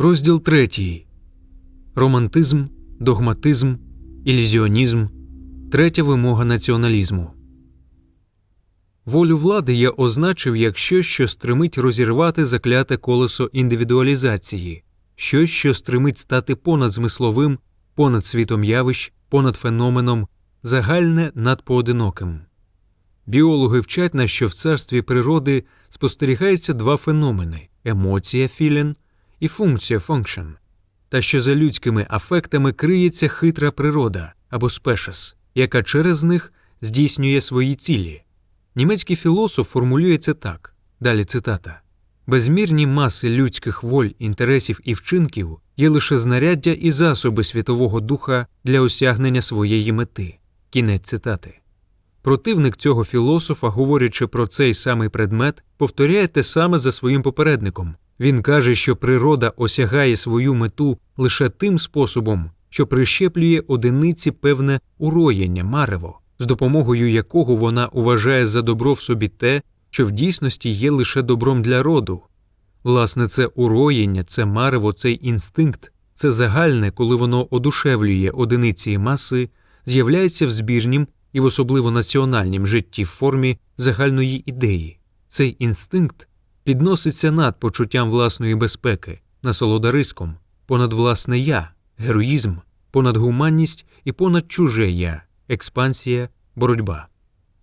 Розділ третій. Романтизм, догматизм, ілюзіонізм. Третя вимога націоналізму. Волю влади я означив як щось, що стримить розірвати закляте колесо індивідуалізації, щось, що стримить стати понад змисловим, понад світом явищ, понад феноменом, загальне над поодиноким. Біологи вчать нас, що в царстві природи спостерігається два феномени емоція філін і функція function, та що за людськими афектами криється хитра природа або спешес, яка через них здійснює свої цілі. Німецький філософ формулює це так далі цитата безмірні маси людських воль, інтересів і вчинків є лише знаряддя і засоби світового духа для осягнення своєї мети. Кінець цитати. Противник цього філософа, говорячи про цей самий предмет, повторяє те саме за своїм попередником. Він каже, що природа осягає свою мету лише тим способом, що прищеплює одиниці певне уроєння, марево, з допомогою якого вона вважає за добро в собі те, що в дійсності є лише добром для роду. Власне, це уроєння, це марево, цей інстинкт, це загальне, коли воно одушевлює одиниці і маси, з'являється в збірнім і в особливо національнім житті в формі загальної ідеї. Цей інстинкт підноситься над почуттям власної безпеки, насолода риском, понад власне я, героїзм, понад гуманність і понад чуже я, експансія, боротьба.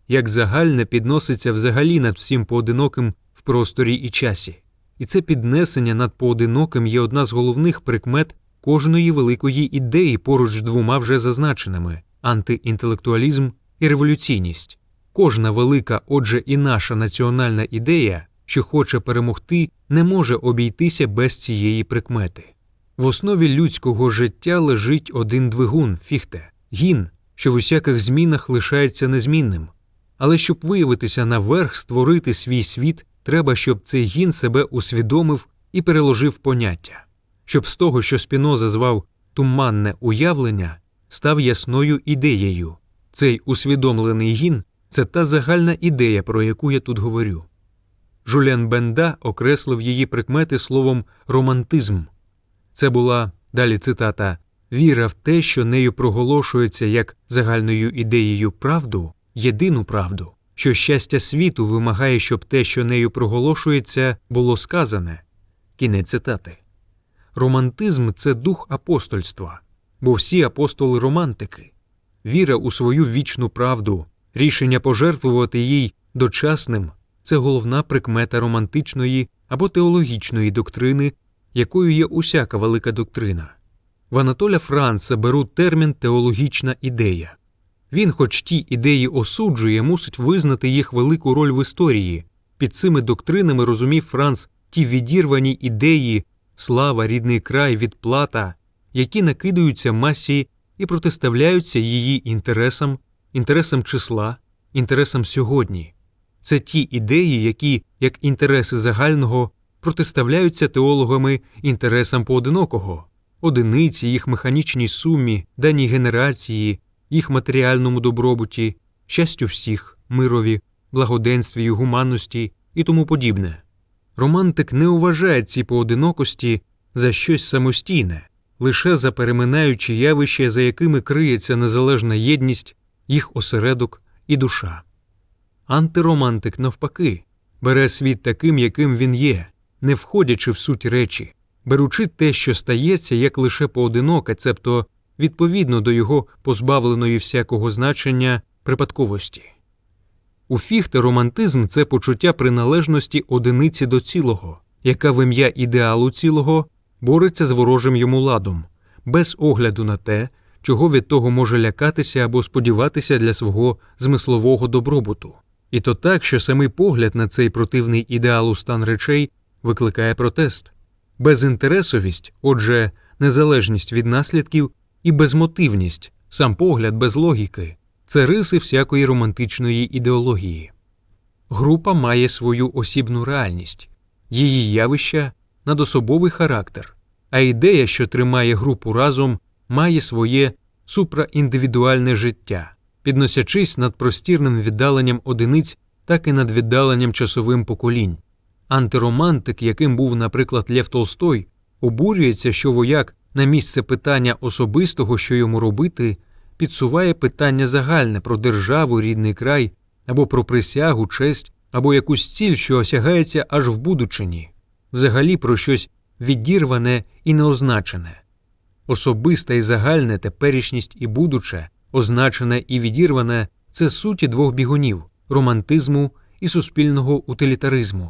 Як загальне підноситься взагалі над всім поодиноким в просторі і часі, і це піднесення над поодиноким є одна з головних прикмет кожної великої ідеї поруч двома вже зазначеними антиінтелектуалізм і революційність. Кожна велика, отже, і наша національна ідея, що хоче перемогти, не може обійтися без цієї прикмети. В основі людського життя лежить один двигун фіхте, гін, що в усяких змінах лишається незмінним. Але щоб виявитися наверх, створити свій світ, треба, щоб цей гін себе усвідомив і переложив поняття, щоб з того, що Спіноза звав туманне уявлення, став ясною ідеєю. Цей усвідомлений гін це та загальна ідея, про яку я тут говорю. Жулен Бенда окреслив її прикмети словом романтизм. Це була далі цитата віра в те, що нею проголошується як загальною ідеєю правду, єдину правду, що щастя світу вимагає, щоб те, що нею проголошується, було сказане. Кінець цитати. Романтизм це дух апостольства, бо всі апостоли романтики, віра у свою вічну правду, рішення пожертвувати їй дочасним це головна прикмета романтичної або теологічної доктрини, якою є усяка велика доктрина. В Анатоля Франца беруть термін теологічна ідея. Він, хоч ті ідеї осуджує, мусить визнати їх велику роль в історії. Під цими доктринами розумів Франц ті відірвані ідеї, слава, рідний край, відплата, які накидаються масі і протиставляються її інтересам, інтересам числа, інтересам сьогодні. Це ті ідеї, які, як інтереси загального, протиставляються теологами інтересам поодинокого, одиниці, їх механічній сумі, даній генерації, їх матеріальному добробуті, щастю всіх, мирові, благоденстві, гуманності і тому подібне. Романтик не вважає ці поодинокості за щось самостійне, лише за переминаючі явища, за якими криється незалежна єдність, їх осередок і душа. Антиромантик, навпаки, бере світ таким, яким він є, не входячи в суть речі, беручи те, що стається, як лише поодиноке, цебто відповідно до його позбавленої всякого значення припадковості. У фіхте романтизм це почуття приналежності одиниці до цілого, яка в ім'я ідеалу цілого бореться з ворожим йому ладом, без огляду на те, чого від того може лякатися або сподіватися для свого змислового добробуту. І то так, що самий погляд на цей противний ідеалу стан речей викликає протест, безінтересовість, отже, незалежність від наслідків і безмотивність, сам погляд без логіки це риси всякої романтичної ідеології. Група має свою осібну реальність, її явища надособовий характер, а ідея, що тримає групу разом, має своє супраіндивідуальне життя, підносячись над простірним віддаленням одиниць, так і над віддаленням часовим поколінь. Антиромантик, яким був, наприклад, Лев Толстой, обурюється, що вояк на місце питання особистого, що йому робити, підсуває питання загальне про державу, рідний край або про присягу, честь, або якусь ціль, що осягається аж в будучині, взагалі про щось відірване і неозначене. Особиста і загальне теперішність і будуче, означене і відірване це суті двох бігунів романтизму і суспільного утилітаризму.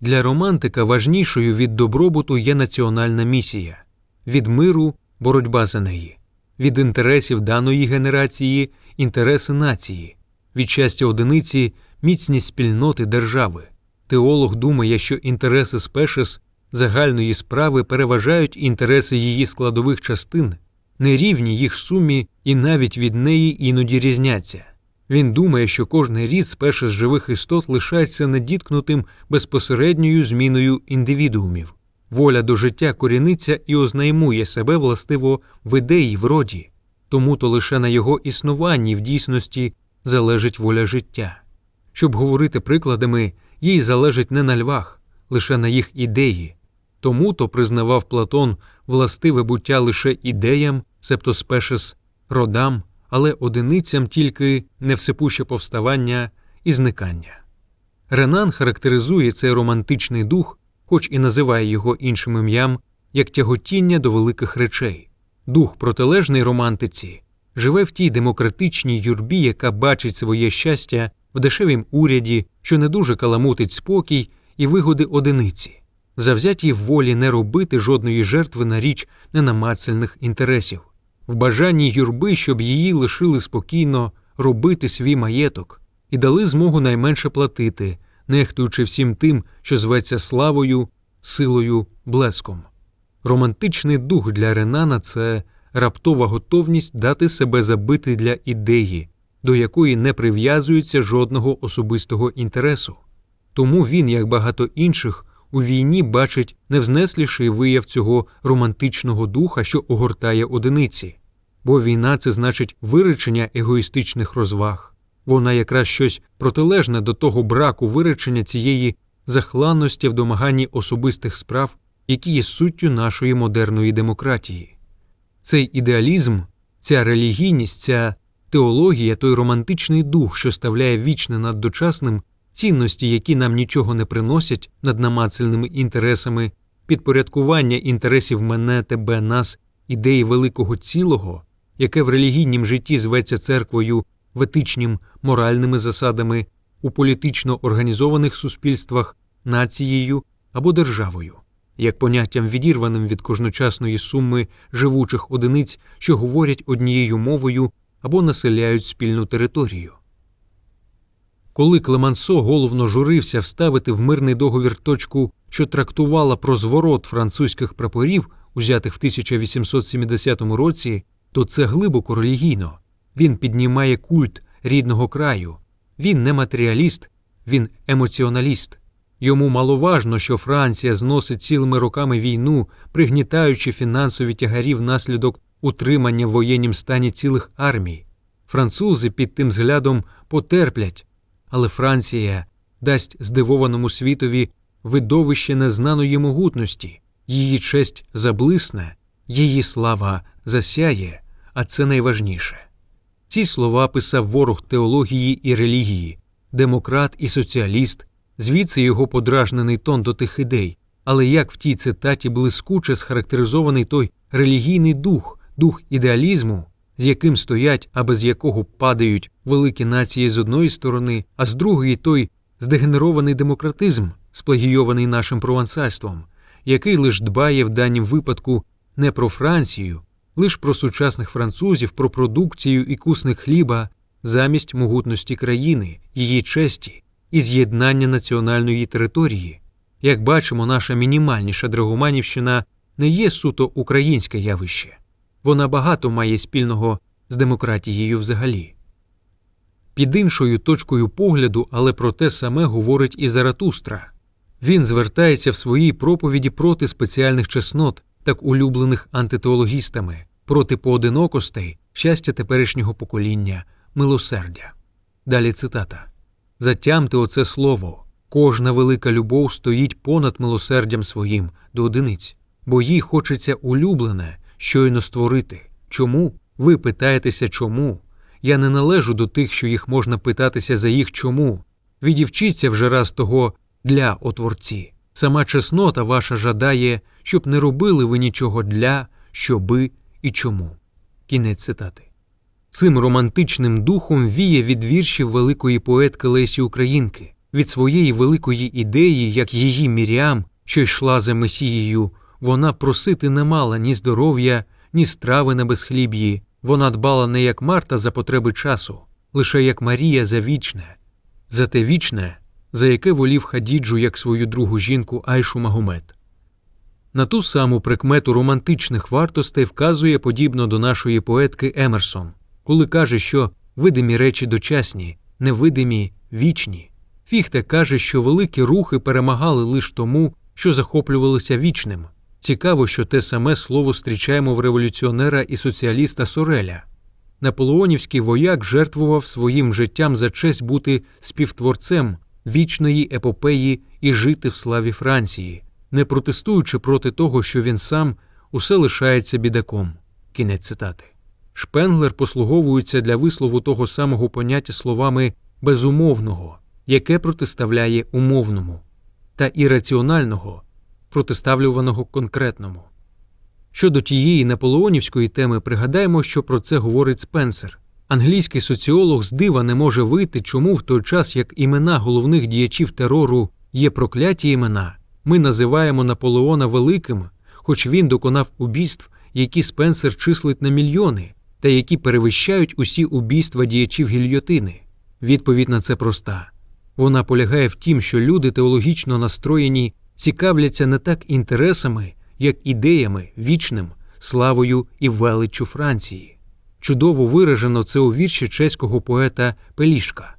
Для романтика важнішою від добробуту є національна місія, від миру боротьба за неї, від інтересів даної генерації інтереси нації, від щастя одиниці міцність спільноти держави. Теолог думає, що інтереси спешес загальної справи переважають інтереси її складових частин, нерівні їх сумі і навіть від неї іноді різняться. Він думає, що кожний рід спешес живих істот лишається недіткнутим безпосередньою зміною індивідуумів. Воля до життя коріниться і ознаймує себе властиво в ідеї в роді, тому то лише на його існуванні в дійсності залежить воля життя. Щоб говорити прикладами, їй залежить не на львах, лише на їх ідеї. Тому то признавав Платон властиве буття лише ідеям, себто спешес родам, але одиницям тільки невсипуще повставання і зникання. Ренан характеризує цей романтичний дух, хоч і називає його іншим ім'ям, як тяготіння до великих речей. Дух протилежний романтиці живе в тій демократичній юрбі, яка бачить своє щастя в дешевім уряді, що не дуже каламутить спокій і вигоди одиниці, завзятій волі не робити жодної жертви на річ ненамацальних інтересів, в бажанні юрби, щоб її лишили спокійно робити свій маєток і дали змогу найменше платити, нехтуючи всім тим, що зветься славою, силою, блеском. Романтичний дух для Ренана це раптова готовність дати себе забити для ідеї, до якої не прив'язується жодного особистого інтересу. Тому він, як багато інших, у війні бачить невзнесліший вияв цього романтичного духа, що огортає одиниці, бо війна це значить виречення егоїстичних розваг, вона якраз щось протилежне до того браку виречення цієї захланності в домаганні особистих справ, які є суттю нашої модерної демократії. Цей ідеалізм, ця релігійність, ця теологія, той романтичний дух, що ставляє вічне над дочасним, цінності, які нам нічого не приносять над намацальними інтересами, підпорядкування інтересів мене, тебе, нас, ідеї великого цілого, яке в релігійнім житті зветься церквою, в етичнім, моральними засадами, у політично організованих суспільствах, нацією або державою, як поняттям відірваним від кожночасної суми живучих одиниць, що говорять однією мовою або населяють спільну територію. Коли Клемансо головно журився вставити в мирний договір точку, що трактувала про зворот французьких прапорів, узятих в 1870 році, то це глибоко релігійно. Він піднімає культ рідного краю. Він не матеріаліст, він емоціоналіст. Йому маловажно, що Франція зносить цілими роками війну, пригнітаючи фінансові тягарі внаслідок утримання в воєннім стані цілих армій. Французи під тим зглядом потерплять, але Франція дасть здивованому світові видовище незнаної могутності, її честь заблисне, її слава засяє, а це найважніше. Ці слова писав ворог теології і релігії, демократ і соціаліст, звідси його подражнений тон до тих ідей, але як в тій цитаті блискуче схарактеризований той релігійний дух, дух ідеалізму, з яким стоять, а без якого падають великі нації з одної сторони, а з другої той здегенерований демократизм, сплагійований нашим провансальством, який лиш дбає в данім випадку не про Францію, лиш про сучасних французів, про продукцію і кусник хліба замість могутності країни, її честі і з'єднання національної території. Як бачимо, наша мінімальніша Драгоманівщина не є суто українське явище, вона багато має спільного з демократією взагалі. Під іншою точкою погляду, але про те саме говорить і Заратустра. Він звертається в своїй проповіді проти спеціальних чеснот, так улюблених антитеологістами, проти поодинокостей, щастя теперішнього покоління, милосердя. Далі цитата Затямте оце слово Кожна велика любов стоїть понад милосердям своїм до одиниць, бо їй хочеться улюблене, щойно створити. Чому? Ви питаєтеся чому? Я не належу до тих, що їх можна питатися за їх чому. Відівчіться вже раз того для отворці. Сама чеснота ваша жадає, щоб не робили ви нічого для, щоби і чому. Кінець цитати. Цим романтичним духом віє від віршів великої поетки Лесі Українки, від своєї великої ідеї, як її Міріам, що йшла за Месією, вона просити не мала ні здоров'я, ні страви на безхліб'ї. Вона дбала не як Марта за потреби часу, лише як Марія за вічне, за те вічне, за яке волів Хадіджу як свою другу жінку Айшу Магомед. На ту саму прикмету романтичних вартостей вказує подібно до нашої поетки Емерсон, коли каже, що видимі речі дочасні, невидимі вічні. Фіхте каже, що великі рухи перемагали лише тому, що захоплювалися вічним. Цікаво, що те саме слово зустрічаємо в революціонера і соціаліста Сореля. Наполеонівський вояк жертвував своїм життям за честь бути співтворцем вічної епопеї і жити в славі Франції, не протестуючи проти того, що він сам усе лишається бідаком. Кінець цитати. Шпенглер послуговується для вислову того самого поняття словами безумовного, яке протиставляє умовному, та ірраціонального, протиставлюваного конкретному. Щодо тієї наполеонівської теми, пригадаємо, що про це говорить Спенсер. Англійський соціолог з дива не може вийти, чому в той час, як імена головних діячів терору є прокляті імена, ми називаємо Наполеона Великим, хоч він доконав убійств, які Спенсер числить на мільйони, та які перевищають усі убійства діячів гільйотини. Відповідь на це проста. Вона полягає в тім, що люди теологічно настроєні цікавляться не так інтересами, як ідеями, вічним, славою і величчю Франції. Чудово виражено це у вірші чеського поета Пелішка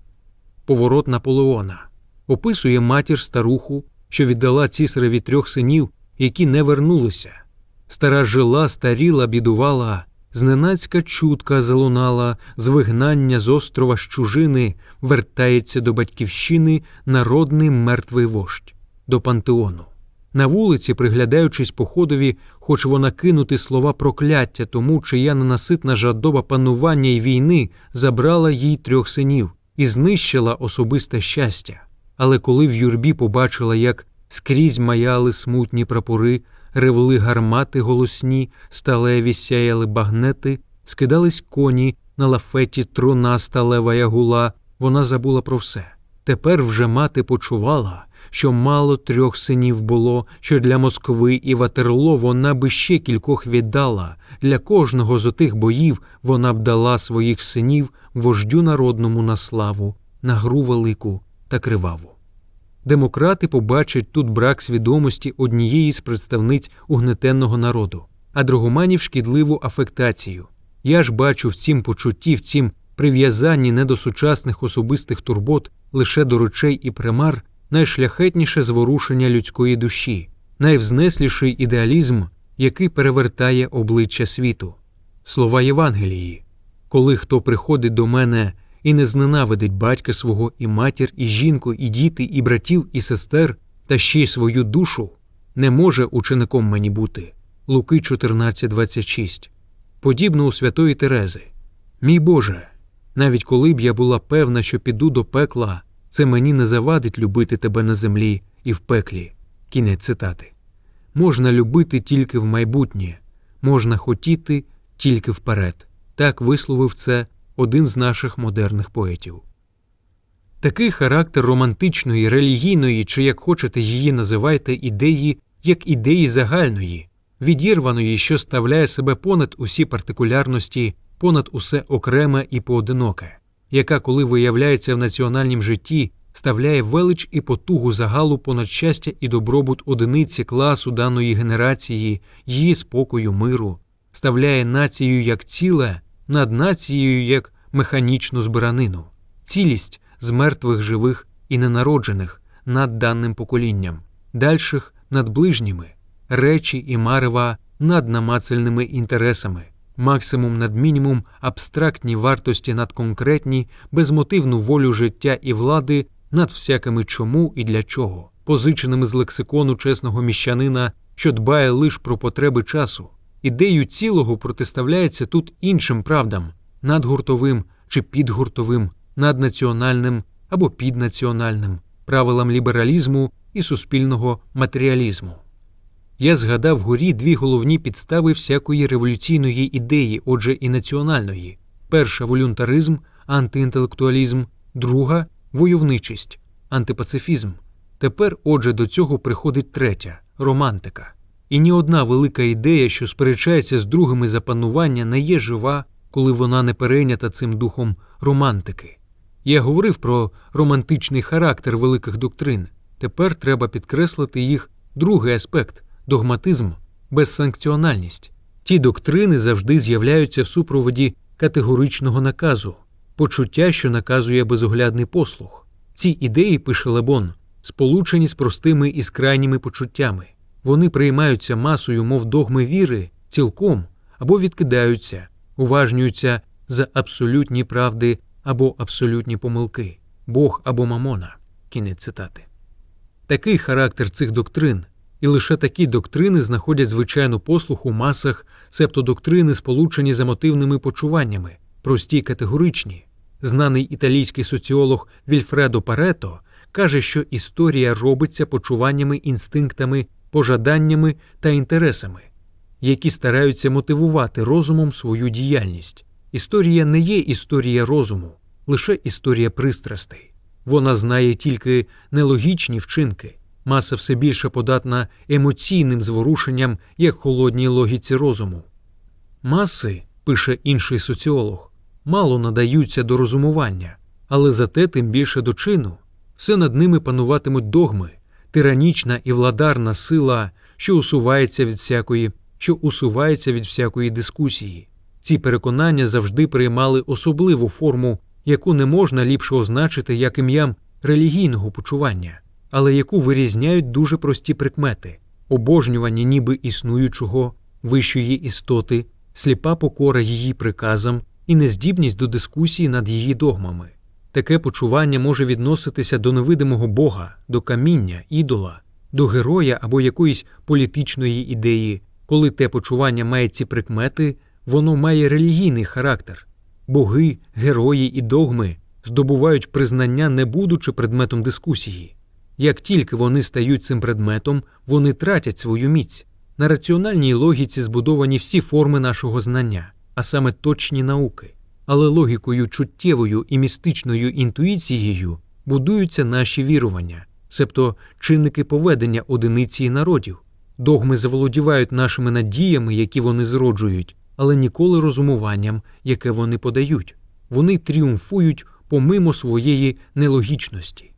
Поворот Наполеона описує матір старуху, що віддала цісареві трьох синів, які не вернулися. Стара жила, старіла, бідувала, зненацька чутка залунала, з вигнання з острова з чужини вертається до батьківщини народний мертвий вождь, до пантеону. На вулиці, приглядаючись походові, хоч вона кинути слова прокляття тому, чия ненаситна жадоба панування й війни забрала їй трьох синів і знищила особисте щастя. Але коли в юрбі побачила, як скрізь маяли смутні прапори, ревли гармати голосні, сталеві сяяли багнети, скидались коні на лафеті труна сталева ягула, вона забула про все. Тепер вже мати почувала, що мало трьох синів було, що для Москви і Ватерло вона би ще кількох віддала, для кожного з отих боїв вона б дала своїх синів вождю народному на славу, на гру велику та криваву. Демократи побачать тут брак свідомості однієї з представниць угнетенного народу, а другоманів шкідливу афектацію. Я ж бачу в цім почутті, в цім прив'язанні не до сучасних особистих турбот лише до речей і примар найшляхетніше зворушення людської душі, найвзнесліший ідеалізм, який перевертає обличчя світу. Слова Євангелії коли хто приходить до мене і не зненавидить батька свого, і матір, і жінку, і діти, і братів, і сестер, та ще й свою душу, не може учеником мені бути. Луки 14,26. Подібно у святої Терези. Мій Боже, навіть коли б я була певна, що піду до пекла, це мені не завадить любити тебе на землі і в пеклі. Кінець цитати. Можна любити тільки в майбутнє, можна хотіти тільки вперед. Так висловив це один з наших модерних поетів. Такий характер романтичної, релігійної, чи як хочете її називайте, ідеї, як ідеї загальної, відірваної, що ставляє себе понад усі партикулярності, понад усе окреме і поодиноке, яка, коли виявляється в національнім житті, ставляє велич і потугу загалу понад щастя і добробут одиниці класу даної генерації, її спокою, миру, ставляє націю як ціле над нацією як механічну збиранину, цілість з мертвих живих і ненароджених над даним поколінням, дальших над ближніми, речі і марева над намацальними інтересами, максимум над мінімум абстрактні вартості над конкретні, безмотивну волю життя і влади над всякими чому і для чого, позиченими з лексикону чесного міщанина, що дбає лише про потреби часу. Ідею цілого протиставляється тут іншим правдам надгуртовим чи підгуртовим, наднаціональним або піднаціональним, правилам лібералізму і суспільного матеріалізму. Я згадав вгорі дві головні підстави всякої революційної ідеї, отже, і національної: перша волюнтаризм, антиінтелектуалізм, друга войовничість, антипацифізм. Тепер, отже, до цього приходить третя романтика. І ні одна велика ідея, що сперечається з другими за панування, не є жива, коли вона не перейнята цим духом романтики. Я говорив про романтичний характер великих доктрин. Тепер треба підкреслити їх другий аспект догматизм, безсанкціональність. Ті доктрини завжди з'являються в супроводі категоричного наказу, почуття, що наказує безоглядний послух. Ці ідеї, пише Лебон, сполучені з простими і з крайніми почуттями. Вони приймаються масою, мов догми віри, цілком або відкидаються, уважнюються за абсолютні правди або абсолютні помилки, Бог або мамона. Кінець цитати. Такий характер цих доктрин, і лише такі доктрини знаходять звичайну послух у масах, себто доктрини, сполучені з емотивними почуваннями, прості й категоричні. Знаний італійський соціолог Вільфредо Парето каже, що історія робиться почуваннями, інстинктами, пожаданнями та інтересами, які стараються мотивувати розумом свою діяльність. Історія не є історія розуму, лише історія пристрастей. Вона знає тільки нелогічні вчинки, маса все більше податна емоційним зворушенням, як холодній логіці розуму. Маси, пише інший соціолог, мало надаються до розумування, але зате тим більше до чину. Все над ними пануватимуть догми, тиранічна і владарна сила, що усувається від всякої, що усувається від всякої дискусії. Ці переконання завжди приймали особливу форму, яку не можна ліпше означити як ім'ям релігійного почування, але яку вирізняють дуже прості прикмети обожнювання ніби існуючого, вищої істоти, сліпа покора її приказам і нездібність до дискусії над її догмами. Таке почування може відноситися до невидимого Бога, до каміння, ідола, до героя або якоїсь політичної ідеї. Коли те почування має ці прикмети, воно має релігійний характер. Боги, герої і догми здобувають признання, не будучи предметом дискусії. Як тільки вони стають цим предметом, вони тратять свою міць. На раціональній логіці збудовані всі форми нашого знання, а саме точні науки але логікою чуттєвою і містичною інтуїцією будуються наші вірування, себто чинники поведення одиниці і народів. Догми заволодівають нашими надіями, які вони зроджують, але ніколи розумуванням, яке вони подають. Вони тріумфують помимо своєї нелогічності.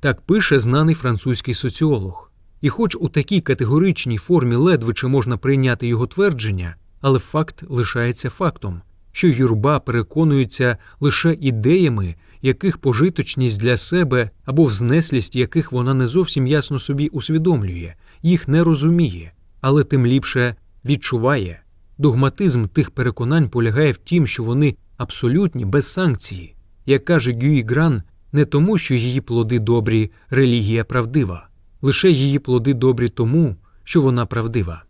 Так пише знаний французький соціолог. І, хоч у такій категоричній формі ледве чи можна прийняти його твердження, але факт лишається фактом що юрба переконується лише ідеями, яких пожиточність для себе або взнеслість яких вона не зовсім ясно собі усвідомлює, їх не розуміє, але тим ліпше відчуває. Догматизм тих переконань полягає в тім, що вони абсолютні без санкції, як каже Гюї Гран, не тому, що її плоди добрі, релігія правдива, лише її плоди добрі тому, що вона правдива.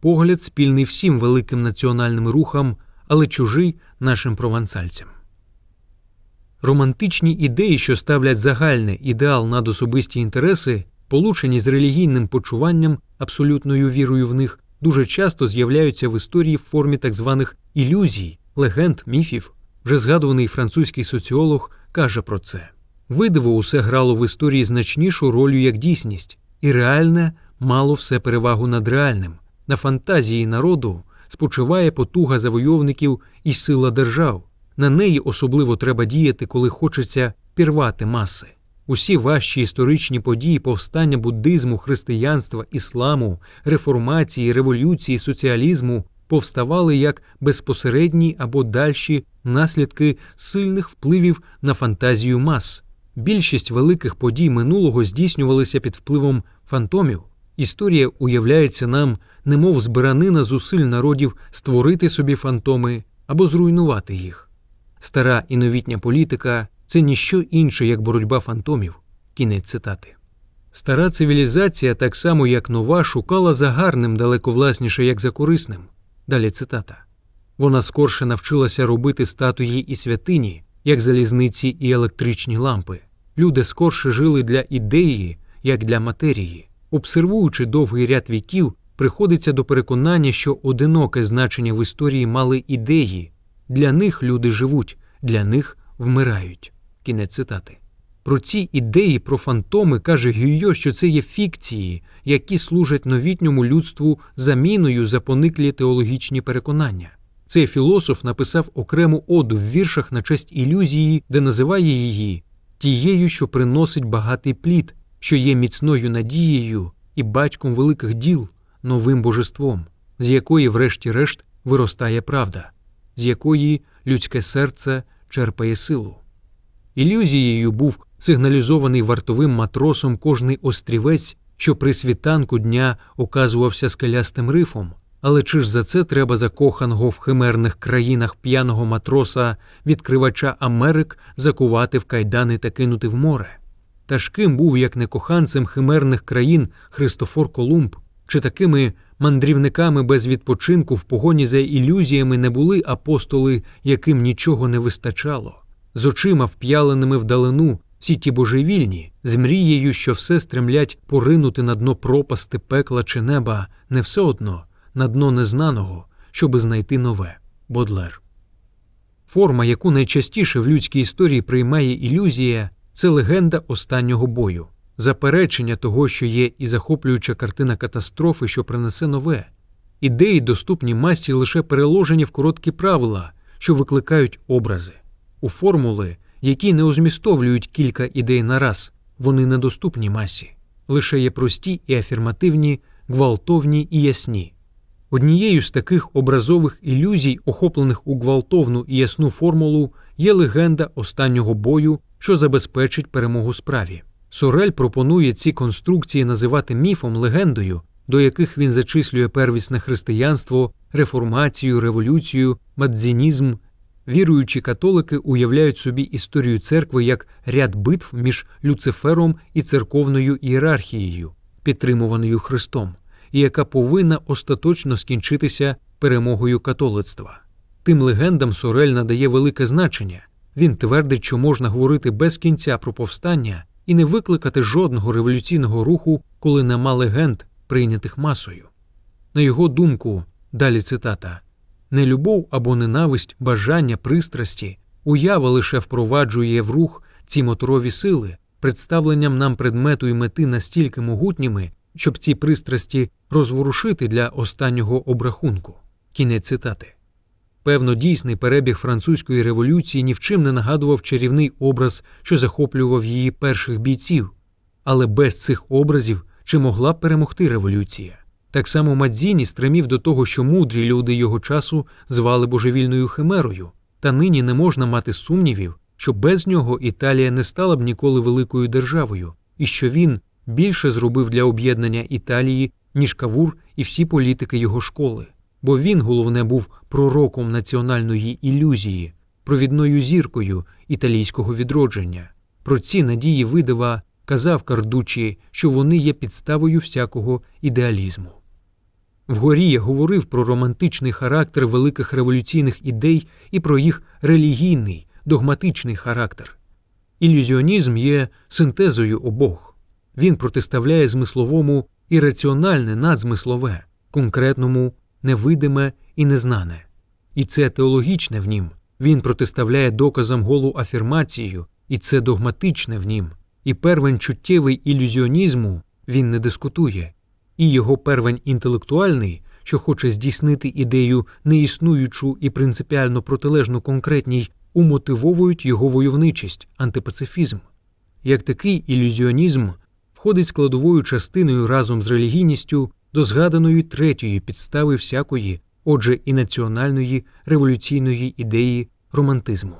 Погляд спільний всім великим національним рухам але чужий нашим провансальцям. Романтичні ідеї, що ставлять загальний ідеал над особисті інтереси, получені з релігійним почуванням, абсолютною вірою в них, дуже часто з'являються в історії в формі так званих ілюзій, легенд, міфів. Вже згадуваний французький соціолог каже про це. Видиво усе грало в історії значнішу роль як дійсність, і реальне мало все перевагу над реальним. На фантазії народу спочиває потуга завойовників і сила держав. На неї особливо треба діяти, коли хочеться пірвати маси. Усі важчі історичні події повстання буддизму, християнства, ісламу, реформації, революції, соціалізму повставали як безпосередні або дальші наслідки сильних впливів на фантазію мас. Більшість великих подій минулого здійснювалися під впливом фантомів. Історія уявляється нам немов збиранина зусиль народів створити собі фантоми або зруйнувати їх. Стара і новітня політика це ніщо інше, як боротьба фантомів. Кінець цитати. Стара цивілізація, так само як нова, шукала за гарним далеко власніше, як за корисним. Далі цитата. Вона скорше навчилася робити статуї і святині, як залізниці і електричні лампи. Люди скорше жили для ідеї, як для матерії. Обсервуючи довгий ряд віків, приходиться до переконання, що одиноке значення в історії мали ідеї. Для них люди живуть, для них вмирають. Кінець цитати. Про ці ідеї, про фантоми каже Гюйо, що це є фікції, які служать новітньому людству заміною за пониклі теологічні переконання. Цей філософ написав окрему оду в віршах на честь ілюзії, де називає її тією, що приносить багатий плід, що є міцною надією і батьком великих діл, новим божеством, з якої, врешті-решт, виростає правда, з якої людське серце черпає силу. Ілюзією був сигналізований вартовим матросом кожний острівець, що при світанку дня оказувався скелястим рифом. Але чи ж за це треба закоханого в химерних країнах п'яного матроса, відкривача Америк, закувати в кайдани та кинути в море? Та ж ким був як не коханцем химерних країн Христофор Колумб, чи такими мандрівниками без відпочинку в погоні за ілюзіями не були апостоли, яким нічого не вистачало? З очима вп'яленими вдалину, всі ті божевільні, з мрією, що все стремлять поринути на дно пропасти пекла чи неба, не все одно на дно незнаного, щоби знайти нове. Бодлер. Форма, яку найчастіше в людській історії приймає ілюзія, це легенда останнього бою, заперечення того, що є і захоплююча картина катастрофи, що принесе нове, ідеї, доступні масі лише переложені в короткі правила, що викликають образи, у формули, які не озмістовлюють кілька ідей на раз, вони недоступні масі, лише є прості і афірмативні, гвалтовні і ясні. Однією з таких образових ілюзій, охоплених у гвалтовну і ясну формулу, є легенда останнього бою, що забезпечить перемогу справі. Сорель пропонує ці конструкції називати міфом легендою, до яких він зачислює первісне християнство, реформацію, революцію, мадзінізм. Віруючі католики уявляють собі історію церкви як ряд битв між Люцифером і церковною ієрархією, підтримуваною Христом і яка повинна остаточно скінчитися перемогою католицтва. Тим легендам Сорель надає велике значення. Він твердить, що можна говорити без кінця про повстання і не викликати жодного революційного руху, коли нема легенд, прийнятих масою. На його думку, далі цитата нелюбов або ненависть, бажання пристрасті, уява лише впроваджує в рух ці моторові сили, представленням нам предмету і мети настільки могутніми, щоб ці пристрасті розворушити для останнього обрахунку. Кінець цитати. Певно, дійсний перебіг французької революції ні в чим не нагадував чарівний образ, що захоплював її перших бійців, але без цих образів чи могла перемогти революція. Так само Мадзіні стремів до того, що мудрі люди його часу звали божевільною химерою, та нині не можна мати сумнівів, що без нього Італія не стала б ніколи великою державою, і що він більше зробив для об'єднання Італії, ніж Кавур і всі політики його школи, бо він, головне, був пророком національної ілюзії, провідною зіркою італійського відродження. Про ці надії видава казав Кардучі, що вони є підставою всякого ідеалізму. Вгорі я говорив про романтичний характер великих революційних ідей і про їх релігійний, догматичний характер. Ілюзіонізм є синтезою обох. Він протиставляє змисловому і раціональне надзмислове, конкретному, невидиме і незнане. І це теологічне в нім. Він протиставляє доказам голу афірмацію, і це догматичне в нім. І первень чуттєвий ілюзіонізму він не дискутує, і його первень інтелектуальний, що хоче здійснити ідею неіснуючу і принципіально протилежну конкретній, умотивовують його войовничість, антипацифізм. Як такий ілюзіонізм входить складовою частиною разом з релігійністю до згаданої третьої підстави всякої, отже, і національної революційної ідеї романтизму.